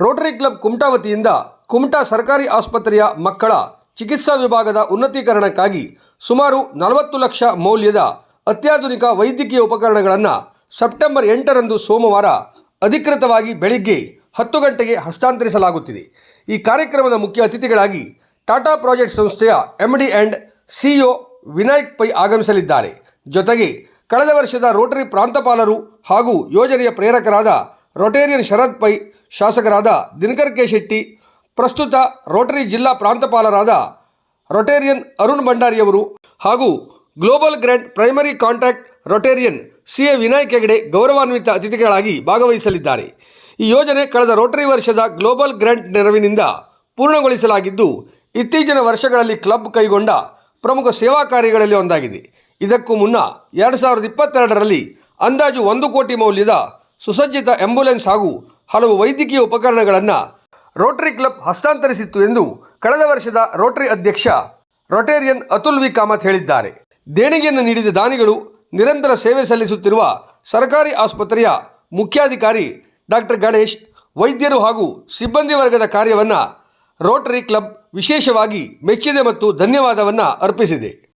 Rotary club Kumta ವತಿಯಿಂದ ಕುಮಟಾ ಸರ್ಕಾರಿ ಆಸ್ಪತ್ರೆಯ ಮಕ್ಕಳ ಚಿಕಿತ್ಸಾ ವಿಭಾಗದ ಉನ್ನತೀಕರಣಕ್ಕಾಗಿ ಸುಮಾರು ನಲವತ್ತು ಲಕ್ಷ ಮೌಲ್ಯದ ಅತ್ಯಾಧುನಿಕ ವೈದ್ಯಕೀಯ ಉಪಕರಣಗಳನ್ನು ಸೆಪ್ಟೆಂಬರ್ ಎಂಟರಂದು ಸೋಮವಾರ ಅಧಿಕೃತವಾಗಿ ಬೆಳಿಗ್ಗೆ ಹತ್ತು ಗಂಟೆಗೆ ಹಸ್ತಾಂತರಿಸಲಾಗುತ್ತಿದೆ. ಈ ಕಾರ್ಯಕ್ರಮದ ಮುಖ್ಯ ಅತಿಥಿಗಳಾಗಿ ಟಾಟಾ ಪ್ರಾಜೆಕ್ಟ್ ಸಂಸ್ಥೆಯ M D and CEO Vinayak Pai ಆಗಮಿಸಲಿದ್ದಾರೆ. ಜೊತೆಗೆ ಕಳೆದ ವರ್ಷದ ರೋಟರಿ ಪ್ರಾಂತಪಾಲರು ಹಾಗೂ ಯೋಜನೆಯ ಪ್ರೇರಕರಾದ ರೊಟೇರಿಯನ್ ಶರತ್ ಪೈ ಶಾಸಕರಾದ ದಿನಕರ್ ಕೆ ಶೆಟ್ಟಿ, ಪ್ರಸ್ತುತ ರೋಟರಿ ಜಿಲ್ಲಾ ಪ್ರಾಂತಪಾಲರಾದ ರೊಟೇರಿಯನ್ ಅರುಣ್ ಭಂಡಾರಿಯವರು ಹಾಗೂ global grand primary contact Rotarian C A Vinayak Hegde ಗೌರವಾನ್ವಿತ ಅತಿಥಿಗಳಾಗಿ ಭಾಗವಹಿಸಲಿದ್ದಾರೆ. ಈ ಯೋಜನೆ ಕಳೆದ ರೋಟರಿ ವರ್ಷದ ಗ್ಲೋಬಲ್ ಗ್ರ್ಯಾಂಟ್ ನೆರವಿನಿಂದ ಪೂರ್ಣಗೊಳಿಸಲಾಗಿದ್ದು, ಇತ್ತೀಚಿನ ವರ್ಷಗಳಲ್ಲಿ ಕ್ಲಬ್ ಕೈಗೊಂಡ ಪ್ರಮುಖ ಸೇವಾ ಕಾರ್ಯಗಳಲ್ಲಿ ಒಂದಾಗಿದೆ. ಇದಕ್ಕೂ ಮುನ್ನ ಎರಡು ಸಾವಿರದ ಇಪ್ಪತ್ತೆರಡರಲ್ಲಿ ಅಂದಾಜು ಒಂದು ಕೋಟಿ ಮೌಲ್ಯದ ಸುಸಜ್ಜಿತ ಆಂಬ್ಯುಲೆನ್ಸ್ ಹಾಗೂ ಹಲವು ವೈದ್ಯಕೀಯ ಉಪಕರಣಗಳನ್ನು ರೋಟರಿ ಕ್ಲಬ್ ಹಸ್ತಾಂತರಿಸಿತ್ತು ಎಂದು ಕಳೆದ ವರ್ಷದ ರೋಟರಿ ಅಧ್ಯಕ್ಷ ರೊಟೇರಿಯನ್ ಅತುಲ್ ವಿ ಕಾಮತ್ ಹೇಳಿದ್ದಾರೆ. ದೇಣಿಗೆಯನ್ನು ನೀಡಿದ ದಾನಿಗಳು ನಿರಂತರ ಸೇವೆ ಸಲ್ಲಿಸುತ್ತಿರುವ ಸರ್ಕಾರಿ ಆಸ್ಪತ್ರೆಯ ಮುಖ್ಯಾಧಿಕಾರಿ ಡಾಕ್ಟರ್ ಗಣೇಶ್, ವೈದ್ಯರು ಹಾಗೂ ಸಿಬ್ಬಂದಿ ವರ್ಗದ ಕಾರ್ಯವನ್ನು ರೋಟರಿ ಕ್ಲಬ್ ವಿಶೇಷವಾಗಿ ಮೆಚ್ಚಿದೆ ಮತ್ತು ಧನ್ಯವಾದವನ್ನು ಅರ್ಪಿಸಿದೆ.